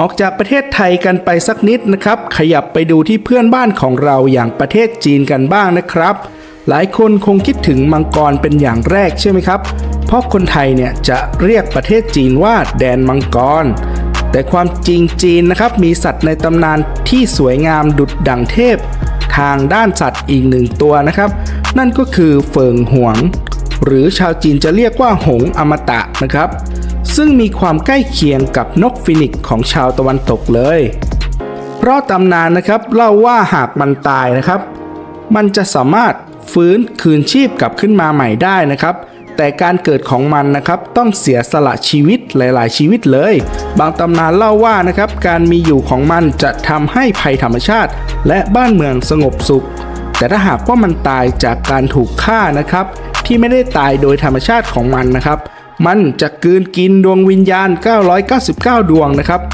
ออกจากประเทศไทยกันไปสักนิดนะครับ ขยับไปดูที่เพื่อนบ้านของเราอย่างประเทศจีนกันบ้างนะครับ หลายคนคงคิดถึงมังกรเป็นอย่างแรกใช่ไหมครับ เพราะคนไทยเนี่ยจะเรียกประเทศจีนว่าแดนมังกร แต่ความจริงจีนนะครับมีสัตว์ในตำนานที่สวยงามดุดดังเทพ ทางด้านสัตว์อีกหนึ่งตัวนะครับ นั่นก็คือเฟิงหวง หรือชาวจีนจะเรียกว่าหงอมตะนะครับ ซึ่งมีความใกล้เคียงกับนกฟินิกซ์ของชาวตะวันตกเลย เพราะตำนานนะครับเล่าว่าหากมันตายนะครับ มันจะสามารถฟื้นคืนชีพกลับขึ้นมาใหม่ได้นะครับ แต่การเกิดของมันนะครับต้องเสียสละชีวิตหลายๆ ชีวิตเลย บางตำนานเล่าว่านะครับการมีอยู่ของมันจะทำให้ภัยธรรมชาติ และบ้านเมืองสงบสุข แต่ถ้าหากว่ามันตายจากการถูกฆ่านะครับ ที่ไม่ได้ตายโดยธรรมชาติของมันนะครับ มันจะกืนกินดวงวิญญาณ 999 ดวงนะครับ